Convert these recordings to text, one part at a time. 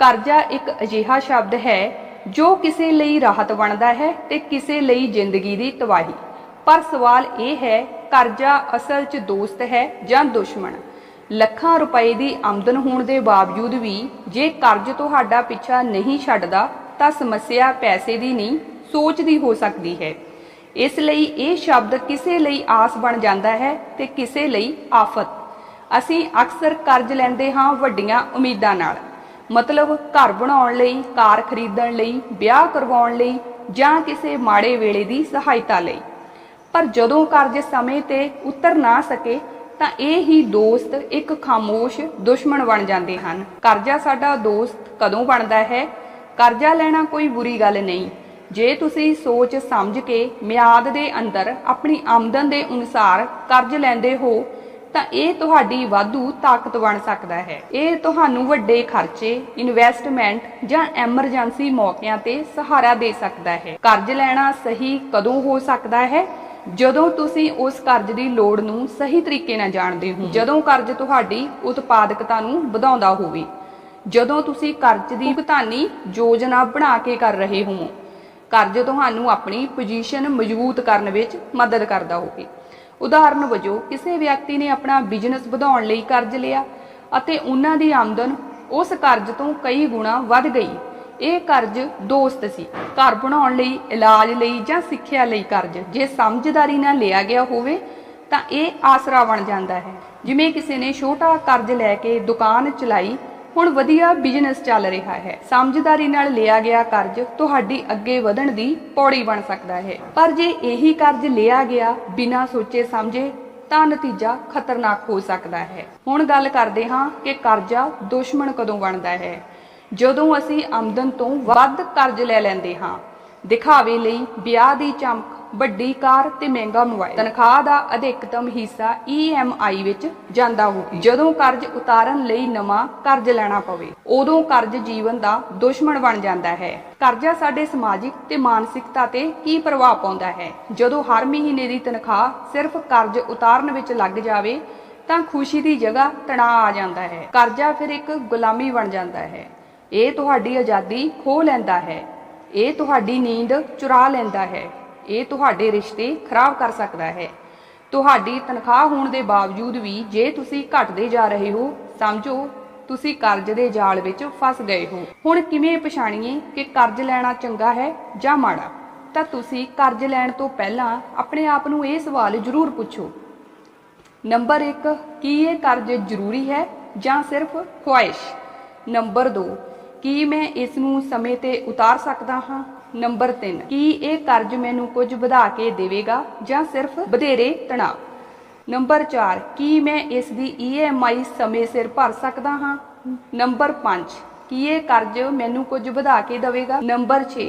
ਕਰਜ਼ਾ ਇੱਕ ਅਜਿਹਾ ਸ਼ਬਦ ਹੈ ਜੋ ਕਿਸੇ ਲਈ ਰਾਹਤ ਬਣਦਾ ਹੈ ਤੇ ਕਿਸੇ ਲਈ ਜ਼ਿੰਦਗੀ ਦੀ ਤਬਾਹੀ। ਪਰ ਸਵਾਲ ਇਹ ਹੈ, ਕਰਜ਼ਾ ਅਸਲ 'ਚ ਦੋਸਤ ਹੈ ਜਾਂ ਦੁਸ਼ਮਣ? ਲੱਖਾਂ ਰੁਪਏ ਦੀ ਆਮਦਨ ਹੋਣ ਦੇ ਬਾਵਜੂਦ ਵੀ ਜੇ ਕਰਜ਼ ਤੁਹਾਡਾ ਪਿੱਛਾ ਨਹੀਂ ਛੱਡਦਾ, ਤਾਂ ਸਮੱਸਿਆ ਪੈਸੇ ਦੀ ਨਹੀਂ, ਸੋਚ ਦੀ ਹੋ ਸਕਦੀ ਹੈ। ਇਸ ਲਈ ਇਹ ਸ਼ਬਦ ਕਿਸੇ ਲਈ ਆਸ ਬਣ ਜਾਂਦਾ ਹੈ ਤੇ ਕਿਸੇ ਲਈ ਆਫਤ। ਅਸੀਂ ਅਕਸਰ ਕਰਜ਼ ਲੈਂਦੇ ਹਾਂ ਵੱਡੀਆਂ ਉਮੀਦਾਂ ਨਾਲ। ਮਤਲਬ ਘਰ ਬਣਾਉਣ ਲਈ, ਕਾਰ ਖਰੀਦਣ ਲਈ, ਵਿਆਹ ਕਰਵਾਉਣ ਲਈ ਜਾਂ ਕਿਸੇ ਮਾੜੇ ਵੇਲੇ ਦੀ ਸਹਾਇਤਾ ਲਈ। ਪਰ ਜਦੋਂ ਕਰਜ਼ ਸਮੇਂ ਤੇ ਉਤਰ ਨਾ ਸਕੇ, ਤਾਂ ਇਹ ਹੀ ਦੋਸਤ ਇੱਕ ਖਾਮੋਸ਼ ਦੁਸ਼ਮਣ ਬਣ ਜਾਂਦੇ ਹਨ। ਕਰਜ਼ਾ ਸਾਡਾ ਦੋਸਤ ਕਦੋਂ ਬਣਦਾ ਹੈ? ਕਰਜ਼ਾ ਲੈਣਾ ਕੋਈ ਬੁਰੀ ਗੱਲ ਨਹੀਂ। ਜੇ ਤੁਸੀਂ ਸੋਚ ਸਮਝ ਕੇ ਮਿਆਦ ਦੇ ਅੰਦਰ ਆਪਣੀ ਆਮਦਨ ਦੇ ਅਨੁਸਾਰ ਕਰਜ਼ ਲੈਂਦੇ ਹੋ ਤਾਂ ਇਹ ਤੁਹਾਡੀ ਵਾਧੂ ਤਾਕਤ ਬਣ ਸਕਦਾ ਹੈ। ਇਹ ਤੁਹਾਨੂੰ ਵੱਡੇ ਖਰਚੇ ਇਨਵੈਸਟਮੈਂਟ ਜਾਂ ਐਮਰਜੈਂਸੀ ਮੌਕਿਆਂ ਤੇ ਸਹਾਰਾ ਦੇ ਸਕਦਾ ਹੈ। ਕਰਜ਼ ਲੈਣਾ ਸਹੀ ਕਦੋਂ ਹੋ ਸਕਦਾ ਹੈ? ਜਦੋਂ ਤੁਸੀਂ ਉਸ ਕਰਜ਼ ਦੀ ਲੋੜ ਨੂੰ ਸਹੀ ਤਰੀਕੇ ਨਾਲ ਜਾਣਦੇ ਹੋ। ਜਦੋਂ ਕਰਜ਼ ਤੁਹਾਡੀ ਉਤਪਾਦਕਤਾ ਨੂੰ ਵਧਾਉਂਦਾ ਹੋਵੇ। ਜਦੋਂ ਤੁਸੀਂ ਕਰਜ਼ ਦੀ ਭੁਗਤਾਨੀ ਯੋਜਨਾ ਬਣਾ ਕੇ ਕਰ ਰਹੇ ਹੋ। ਕਰਜ਼ ਤੁਹਾਨੂੰ ਆਪਣੀ ਪੋਜੀਸ਼ਨ ਮਜ਼ਬੂਤ ਕਰਨ ਵਿੱਚ ਮਦਦ ਕਰਦਾ ਹੋਵੇ। ਉਦਾਹਰਨ ਵਜੋਂ, ਕਿਸੇ ਵਿਅਕਤੀ ਨੇ ਆਪਣਾ ਬਿਜ਼ਨਸ ਵਧਾਉਣ ਲਈ ਕਰਜ਼ ਲਿਆ ਅਤੇ ਉਹਨਾਂ ਦੀ ਆਮਦਨ ਉਸ ਕਰਜ਼ ਤੋਂ ਕਈ ਗੁਣਾ ਵੱਧ ਗਈ। ਇਹ ਕਰਜ਼ ਦੋਸਤ ਸੀ। ਘਰ ਬਣਾਉਣ ਲਈ, ਇਲਾਜ ਲਈ ਜਾਂ ਸਿੱਖਿਆ ਲਈ ਕਰਜ਼। ਜੇ ਸਮਝਦਾਰੀ ਨਾਲ ਲਿਆ ਗਿਆ ਹੋਵੇ, ਤਾਂ ਇਹ ਆਸਰਾ ਬਣ ਜਾਂਦਾ ਹੈ। ਜਿਵੇਂ ਕਿਸੇ ਨੇ ਛੋਟਾ ਕਰਜ਼ ਲੈ ਕੇ ਦੁਕਾਨ ਚਲਾਈ ਹੁਣ ਵਧੀਆ ਬਿਜ਼ਨਸ ਚੱਲ ਰਿਹਾ ਹੈ। ਸਮਝਦਾਰੀ ਨਾਲ ਲਿਆ ਗਿਆ ਕਰਜ਼ ਤੁਹਾਡੀ ਅੱਗੇ ਵਧਣ ਦੀ ਪੌੜੀ ਬਣ ਸਕਦਾ ਹੈ। ਪਰ ਜੇ ਇਹੀ ਕਰਜ਼ ਲਿਆ ਗਿਆ ਬਿਨਾਂ ਸੋਚੇ ਸਮਝੇ, ਤਾਂ ਨਤੀਜਾ ਖਤਰਨਾਕ ਹੋ ਸਕਦਾ ਹੈ। ਹੁਣ ਗੱਲ ਕਰਦੇ ਹਾਂ ਕਿ ਕਰਜ਼ਾ ਦੁਸ਼ਮਣ ਕਦੋਂ ਬਣਦਾ ਹੈ। ਜਦੋਂ ਅਸੀਂ ਆਮਦਨ ਤੋਂ ਵੱਧ ਕਰਜ਼ ਲੈ ਲੈਂਦੇ ਹਾਂ, ਦਿਖਾਵੇ ਲਈ ਵਿਆਹ ਦੀ ਚਮਕ ਵੱਡੀ ਕਾਰ ਤੇ ਮਹਿੰਗਾ ਮੋਬਾਈਲ। ਤਨਖਾਹ ਦਾ ਅਧਿਕਤਮ ਹਿੱਸਾ EMI ਵਿੱਚ ਜਾਂਦਾ ਹੋਵੇ। ਜਦੋਂ ਕਰਜ਼ ਉਤਾਰਨ ਲਈ ਨਵਾਂ ਕਰਜ਼ ਲੈਣਾ ਪਵੇ, ਉਦੋਂ ਕਰਜ਼ ਜੀਵਨ ਦਾ ਦੁਸ਼ਮਣ ਬਣ ਜਾਂਦਾ ਹੈ। ਕਰਜ਼ਾ ਸਾਡੇ ਸਮਾਜਿਕ ਤੇ ਮਾਨਸਿਕਤਾ ਤੇ ਕੀ ਪ੍ਰਭਾਵ ਪਾਉਂਦਾ ਹੈ? ਜਦੋਂ ਹਰ ਮਹੀਨੇ ਦੀ ਤਨਖਾਹ ਸਿਰਫ ਕਰਜ਼ ਉਤਾਰਨ ਵਿੱਚ ਲੱਗ ਜਾਵੇ, ਤਾਂ ਖੁਸ਼ੀ ਦੀ ਜਗ੍ਹਾ ਤਣਾਅ ਆ ਜਾਂਦਾ ਹੈ। ਕਰਜ਼ਾ ਫਿਰ ਇੱਕ ਗੁਲਾਮੀ ਬਣ ਜਾਂਦਾ ਹੈ। ਇਹ ਤੁਹਾਡੀ ਆਜ਼ਾਦੀ ਖੋਹ ਲੈਂਦਾ ਹੈ। ਇਹ ਤੁਹਾਡੀ ਨੀਂਦ ਚੁਰਾ ਲੈਂਦਾ ਹੈ। ਇਹ ਤੁਹਾਡੇ ਰਿਸ਼ਤੇ ਖਰਾਬ ਕਰ ਸਕਦਾ ਹੈ। ਤੁਹਾਡੀ ਤਨਖਾਹ ਹੋਣ ਦੇ ਬਾਵਜੂਦ ਵੀ ਜੇ ਤੁਸੀਂ ਘਟਦੇ ਜਾ ਰਹੇ ਹੋ, ਸਮਝੋ ਤੁਸੀਂ ਕਰਜ਼ ਦੇ ਜਾਲ ਵਿੱਚ ਫਸ ਗਏ ਹੋ। ਹੁਣ ਕਿਵੇਂ ਪਛਾਣੀਏ ਕਿ ਕਰਜ਼ ਲੈਣਾ ਚੰਗਾ ਹੈ ਜਾਂ ਮਾੜਾ? ਤਾਂ ਤੁਸੀਂ ਕਰਜ਼ ਲੈਣ ਤੋਂ ਪਹਿਲਾਂ ਆਪਣੇ ਆਪ ਨੂੰ ਇਹ ਸਵਾਲ ਜ਼ਰੂਰ ਪੁੱਛੋ। ਨੰਬਰ 1 ਕੀ ਇਹ ਕਰਜ਼ ਜ਼ਰੂਰੀ ਹੈ ਜਾਂ ਸਿਰਫ ਖੁਆਇਸ਼? ਨੰਬਰ 2 ਕੀ ਮੈਂ ਇਸ ਨੂੰ ਸਮੇਂ ਤੇ ਉਤਾਰ ਸਕਦਾ ਹਾਂ? ਨੰਬਰ 3 ਕੀ ਇਹ ਕਰਜ਼ ਮੈਨੂੰ ਕੁਝ ਵਧਾ ਕੇ ਦੇਵੇਗਾ ਜਾਂ ਸਿਰਫ ਵਧੇਰੇ ਤਣਾਅ? ਨੰਬਰ 4 ਕੀ ਮੈਂ ਇਸ ਦੀ EMI ਸਮੇਂ ਸਿਰ ਭਰ ਸਕਦਾ ਹਾਂ? ਨੰਬਰ 5 ਕੀ ਇਹ ਕਰਜ਼ ਮੈਨੂੰ ਕੁਝ ਵਧਾ ਕੇ ਦੇਵੇਗਾ? ਨੰਬਰ 6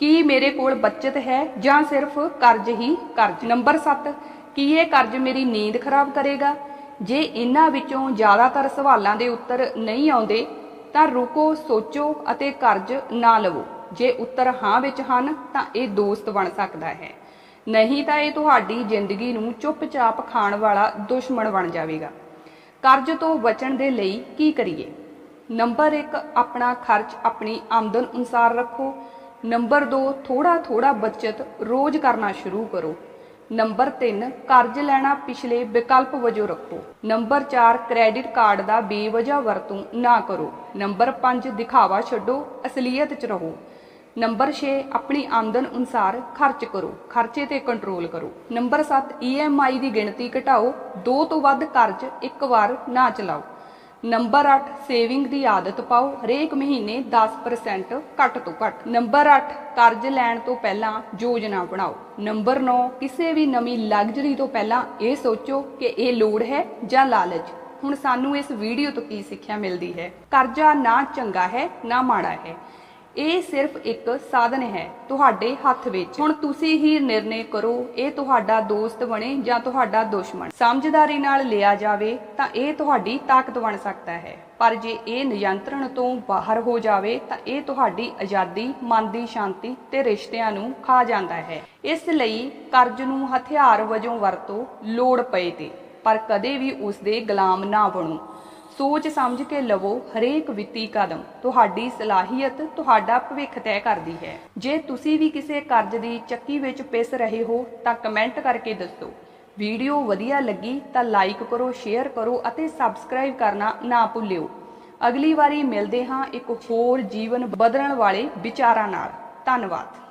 ਕੀ ਮੇਰੇ ਕੋਲ ਬਚਤ ਹੈ ਜਾਂ ਸਿਰਫ ਕਰਜ਼ ਹੀ ਕਰਜ਼? ਨੰਬਰ 7 ਕੀ ਇਹ ਕਰਜ਼ ਮੇਰੀ ਨੀਂਦ ਖਰਾਬ ਕਰੇਗਾ? ਜੇ ਇਹਨਾਂ ਵਿੱਚੋਂ ਜ਼ਿਆਦਾਤਰ ਸਵਾਲਾਂ ਦੇ ਉੱਤਰ ਨਹੀਂ ਆਉਂਦੇ, ਤਾਂ ਰੁਕੋ, ਸੋਚੋ ਅਤੇ ਕਰਜ਼ ਨਾ ਲਵੋ। ਜੇ ਉੱਤਰ ਹਾਂ ਵਿੱਚ ਹਨ, ਤਾਂ ਇਹ ਦੋਸਤ ਬਣ ਸਕਦਾ ਹੈ। ਨਹੀਂ ਤਾਂ ਇਹ ਤੁਹਾਡੀ ਜ਼ਿੰਦਗੀ ਨੂੰ ਚੁੱਪਚਾਪ ਖਾਣ ਵਾਲਾ ਦੁਸ਼ਮਣ ਬਣ ਜਾਵੇਗਾ। ਕਰਜ਼ ਤੋਂ ਬਚਣ ਦੇ ਲਈ ਕੀ ਕਰੀਏ? ਨੰਬਰ 1 ਆਪਣਾ ਖਰਚ ਆਪਣੀ ਆਮਦਨ ਅਨੁਸਾਰ ਰੱਖੋ। ਨੰਬਰ 2 ਥੋੜਾ ਥੋੜਾ ਬਚਤ ਰੋਜ਼ ਕਰਨਾ ਸ਼ੁਰੂ ਕਰੋ। ਨੰਬਰ 3 ਕਰਜ਼ ਲੈਣਾ ਪਿਛਲੇ ਵਿਕਲਪ ਵਜੋਂ ਰੱਖੋ। ਨੰਬਰ 4 ਕ੍ਰੈਡਿਟ ਕਾਰਡ ਦਾ ਬੇਵਜਾ ਵਰਤੋਂ ਨਾ ਕਰੋ। ਨੰਬਰ 5 ਦਿਖਾਵਾ ਛੱਡੋ, ਅਸਲੀਅਤ 'ਚ ਰਹੋ। ਨੰਬਰ 6 ਆਪਣੀ ਆਮਦਨ ਅਨੁਸਾਰ ਖਰਚ ਕਰੋ, ਖਰਚੇ ਤੇ ਕੰਟਰੋਲ ਕਰੋ। ਨੰਬਰ 7 EMI ਦੀ ਗਿਣਤੀ ਘਟਾਓ, ਦੋ ਤੋਂ ਵੱਧ ਕਰਜ਼ ਇੱਕ ਵਾਰ ਨਾ ਚਲਾਓ। ਨੰਬਰ 8 ਸੇਵਿੰਗ ਦੀ ਆਦਤ ਪਾਓ, ਹਰੇਕ ਮਹੀਨੇ 10% ਘੱਟ ਤੋਂ ਘੱਟ। ਨੰਬਰ 8 ਕਰਜ਼ ਲੈਣ ਤੋਂ ਪਹਿਲਾਂ ਯੋਜਨਾ ਬਣਾਓ। ਨੰਬਰ 9 ਕਿਸੇ ਵੀ ਨਵੀਂ ਲਗਜ਼ਰੀ ਤੋਂ ਪਹਿਲਾਂ ਇਹ ਸੋਚੋ ਕਿ ਇਹ ਲੋੜ ਹੈ ਜਾਂ ਲਾਲਚ। ਹੁਣ ਸਾਨੂੰ ਇਸ ਵੀਡੀਓ ਤੋਂ ਕੀ ਸਿੱਖਿਆ ਮਿਲਦੀ ਹੈ? ਕਰਜ਼ਾ ਨਾ ਚੰਗਾ ਹੈ, ਨਾ ਮਾੜਾ ਹੈ। ਇਹ ਸਿਰਫ ਇੱਕ ਸਾਧਨ ਹੈ ਤੁਹਾਡੇ ਹੱਥ ਵਿੱਚ। ਹੁਣ ਤੁਸੀਂ ਹੀ ਨਿਰਣੇ ਕਰੋ, ਇਹ ਤੁਹਾਡਾ ਦੋਸਤ ਬਣੇ ਜਾਂ ਤੁਹਾਡਾ ਦੁਸ਼ਮਣ। ਸਮਝਦਾਰੀ ਨਾਲ ਲਿਆ ਜਾਵੇ ਤਾਂ ਇਹ ਤੁਹਾਡੀ ਤਾਕਤ ਬਣ ਸਕਦਾ ਹੈ। ਪਰ ਜੇ ਇਹ ਨਿਯੰਤਰਣ ਤੋਂ ਬਾਹਰ ਹੋ ਜਾਵੇ ਤਾਂ ਇਹ ਤੁਹਾਡੀ ਆਜ਼ਾਦੀ, ਮਨ ਦੀ ਸ਼ਾਂਤੀ ਤੇ ਰਿਸ਼ਤਿਆਂ ਨੂੰ ਖਾ ਜਾਂਦਾ ਹੈ। ਇਸ ਲਈ ਕਰਜ਼ ਨੂੰ ਹਥਿਆਰ ਵਜੋਂ ਵਰਤੋ ਲੋੜ ਪਏ ਤੇ, ਪਰ ਕਦੇ ਵੀ ਉਸ ਦੇ ਗੁਲਾਮ ਨਾ ਬਣੋ। ਸੋਚ ਸਮਝ ਕੇ ਲਵੋ ਹਰੇਕ ਵਿੱਤੀ ਕਦਮ। ਤੁਹਾਡੀ ਸਲਾਹੀਅਤ ਤੁਹਾਡਾ ਭਵਿੱਖ ਤੈਅ ਕਰਦੀ ਹੈ। ਜੇ ਤੁਸੀਂ ਵੀ ਕਿਸੇ ਕਰਜ਼ ਦੀ ਚੱਕੀ ਵਿੱਚ ਪਿਸ ਰਹੇ ਹੋ, ਤਾਂ ਕਮੈਂਟ ਕਰਕੇ ਦੱਸੋ। ਵੀਡੀਓ ਵਧੀਆ ਲੱਗੀ ਤਾਂ ਲਾਈਕ ਕਰੋ, ਸ਼ੇਅਰ ਕਰੋ ਅਤੇ ਸਬਸਕ੍ਰਾਈਬ ਕਰਨਾ ਨਾ ਭੁੱਲਿਓ। ਅਗਲੀ ਵਾਰੀ ਮਿਲਦੇ ਹਾਂ ਇੱਕ ਹੋਰ ਜੀਵਨ ਬਦਲਣ ਵਾਲੇ ਵਿਚਾਰਾਂ ਨਾਲ। ਧੰਨਵਾਦ।